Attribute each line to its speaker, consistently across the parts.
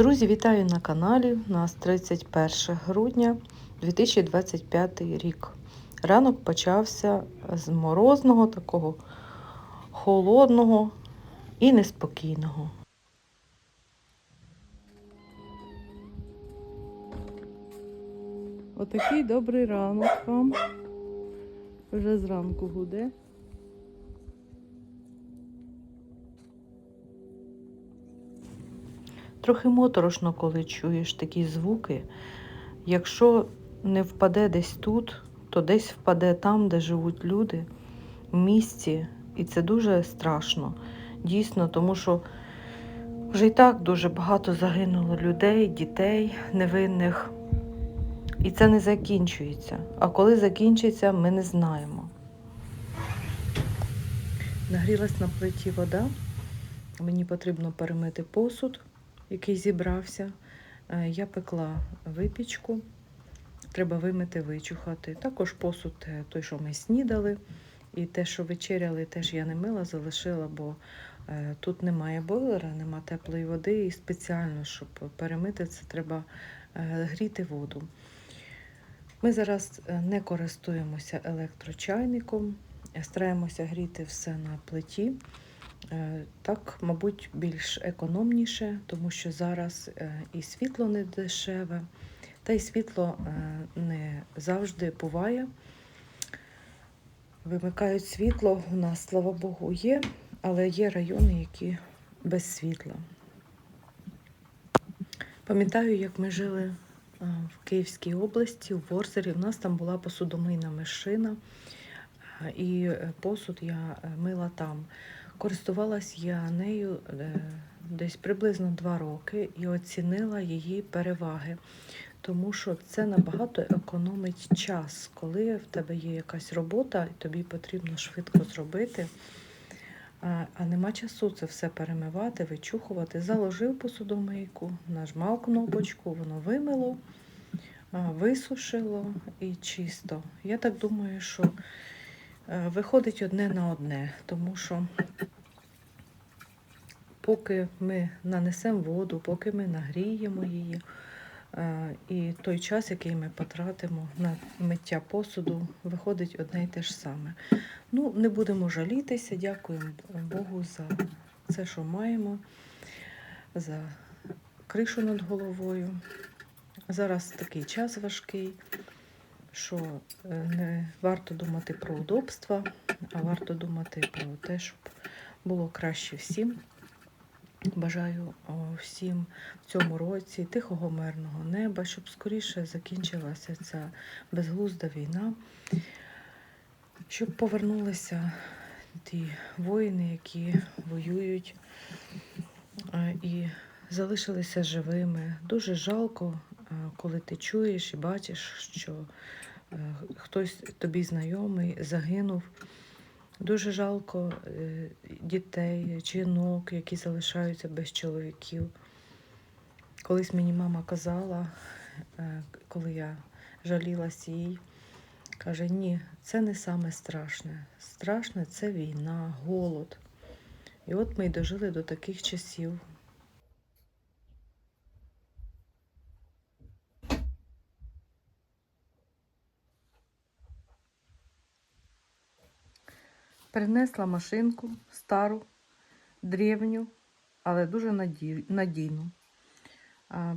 Speaker 1: Друзі, вітаю на каналі. У нас 31 грудня 2025 рік. Ранок почався з морозного, такого холодного і неспокійного. Отакий добрий ранок вам. Вже зранку гуде. Трохи моторошно, коли чуєш такі звуки. Якщо не впаде десь тут, то десь впаде там, де живуть люди, в місті. І це дуже страшно. Дійсно, тому що вже і так дуже багато загинуло людей, дітей невинних. І це не закінчується. А коли закінчиться, ми не знаємо. Нагрілась на плиті вода. Мені потрібно перемити посуд, який зібрався. Е, Я пекла випічку. Треба вимити, вичухати. Також посуд, е, той, що ми снідали. І те, що вечеряли, теж я не мила, залишила, бо е, тут немає бойлера, нема теплої води. І спеціально, щоб перемити це, треба гріти воду. Ми зараз не користуємося електрочайником, стараємося гріти все на плиті. Е, Так, мабуть, більш економніше, тому що зараз е, і світло не дешеве, та й світло е, не завжди буває. Вимикають світло, у нас, слава Богу, є, але є райони, які без світла. Пам'ятаю, як ми жили в Київській області, в Ворзері. У нас там була посудомийна машина, і посуд я мила там. Користувалась я нею е, десь приблизно два роки і оцінила її переваги, тому що це набагато економить час, коли в тебе є якась робота, і тобі потрібно швидко зробити. А, а нема часу це все перемивати, вичухувати. Заложив посудомийку, нажмав кнопочку, воно вимило, висушило і чисто. Я так думаю, що виходить одне на одне, тому що поки ми нанесемо воду, поки ми нагріємо її, е, і той час, який ми потратимо на миття посуду, виходить одне й те ж саме. Ну, не будемо жалітися, дякуємо Богу за це, що маємо, за кришу над головою. Зараз такий час важкий, що е, не варто думати про удобства, а варто думати про те, щоб було краще всім. Бажаю всім в цьому році тихого мирного неба, щоб скоріше закінчилася ця безглузда війна, щоб повернулися ті воїни, які воюють е, і залишилися живими. Дуже жалко, коли ти чуєш і бачиш, що е, хтось тобі знайомий загинув. Дуже жалко е, дітей, жінок, які залишаються без чоловіків. Колись мені мама казала, е, коли я жалілася їй, каже, ні, це не саме страшне. Страшне це війна, голод. І от ми й дожили до таких часів. Принесла машинку стару, древню, але дуже надійну.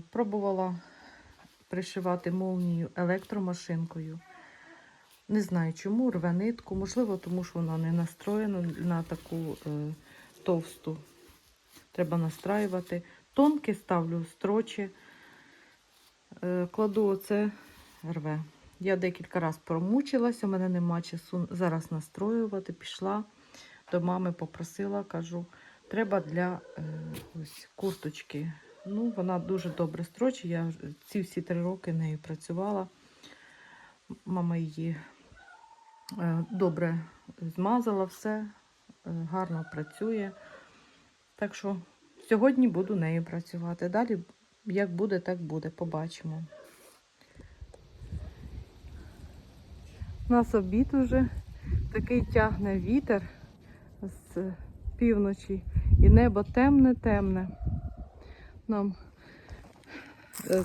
Speaker 1: Пробувала пришивати молнію електромашинкою. Не знаю чому, рве нитку. Можливо, тому що вона не настроєна на таку е, товсту. Треба настраювати. Тонке ставлю строчі. Е, кладу оце рве. Я декілька разів промучилася, у мене нема часу зараз настроювати. Пішла до мами, попросила, кажу, треба для е, ось курточки. Ну, вона дуже добре строчить. Я ці всі три роки нею працювала. Мама її е, добре змазала все, е, гарно працює. Так що сьогодні буду нею працювати. Далі, як буде, так буде. Побачимо. Нас обід уже такий тягне вітер з півночі і небо темне-темне. Нам е,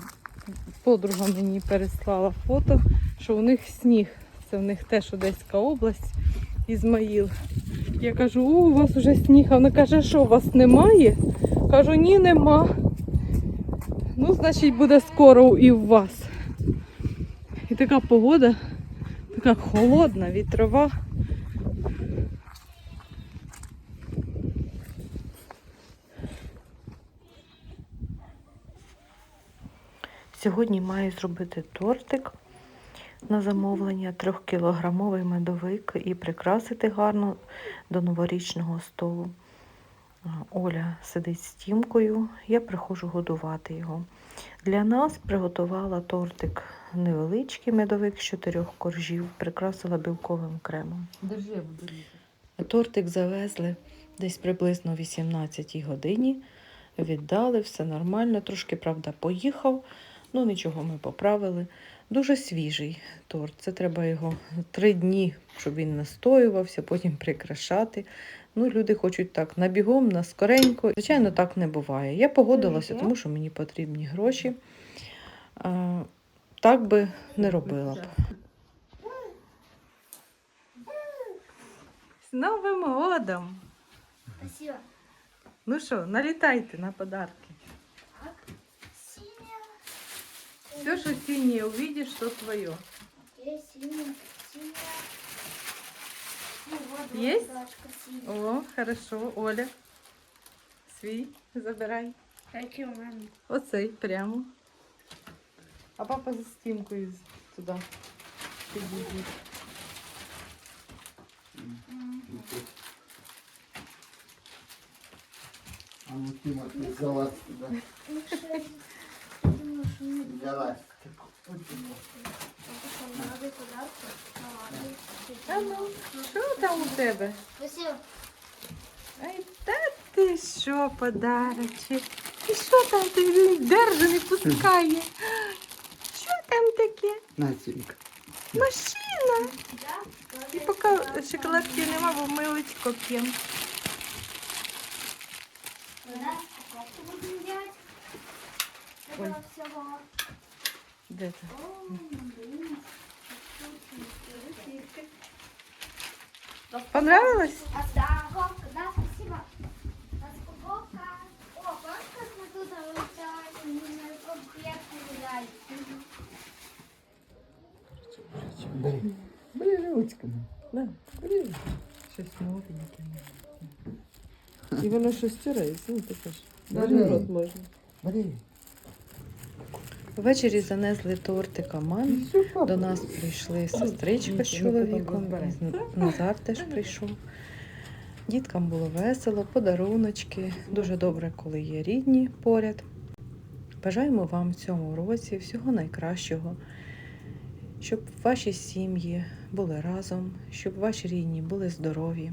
Speaker 1: подруга мені переслала фото, що у них сніг. Це у них теж Одеська область, Ізмаїл. Я кажу, о, у вас уже сніг. А вона каже, що у вас немає? Кажу, ні, нема. Ну, значить, буде скоро і у вас. І така погода, така холодна, вітрова. Сьогодні маю зробити тортик на замовлення, трьохкілограмовий медовик і прикрасити гарно до новорічного столу. Оля сидить з тімкою, я приходжу годувати його. Для нас приготувала тортик невеличкий медовик з чотирьох коржів, прикрасила білковим кремом.
Speaker 2: Держи.
Speaker 1: Тортик завезли десь приблизно о 18 годині. Віддали, все нормально. Трошки, правда, поїхав. Ну нічого ми поправили. Дуже свіжий торт. Це треба його три дні, щоб він настоювався, потім прикрашати. Ну, люди хочуть так набігом, на скоренько. Звичайно, так не буває. Я погодилася, тому що мені потрібні гроші. А, так би не робила б. З Новим годом! Ну що, налітайте на подарки.
Speaker 3: Синяя. Ну, вот,
Speaker 1: Есть?
Speaker 3: вот, дашка синяя.
Speaker 1: О, хорошо, Оля. Свій забирай.
Speaker 3: Какие у меня?
Speaker 1: Оцей прямо. А папа за стімкою з- туди підійде.
Speaker 4: А ну Тима, ты залазь
Speaker 3: Подарки.
Speaker 1: А ну, що там у тебе? Ай, та ти що, подарочок? І що там ти він держи, не пускає? Що там таке?
Speaker 4: На,
Speaker 1: Машина. І поки шоколадки нема, бо молочко п'ємо. Ой. Де це? Понравилось?
Speaker 3: Да, Вовка, да, спасибо. Вовка, о, Вовка, мы тут
Speaker 4: Блин, блин, ручка.
Speaker 1: Да,
Speaker 4: блин.
Speaker 1: Щось молоденьке. І воно щось стирається, ну ти кажеш.
Speaker 4: Да,
Speaker 1: рот можно.
Speaker 4: Блин.
Speaker 1: Ввечері занесли тортика мамі. До нас прийшли сестричка з чоловіком, Назар теж прийшов. Діткам було весело, подаруночки. Дуже добре, коли є рідні поряд. Бажаємо вам в цьому році всього найкращого, щоб ваші сім'ї були разом, щоб ваші рідні були здорові,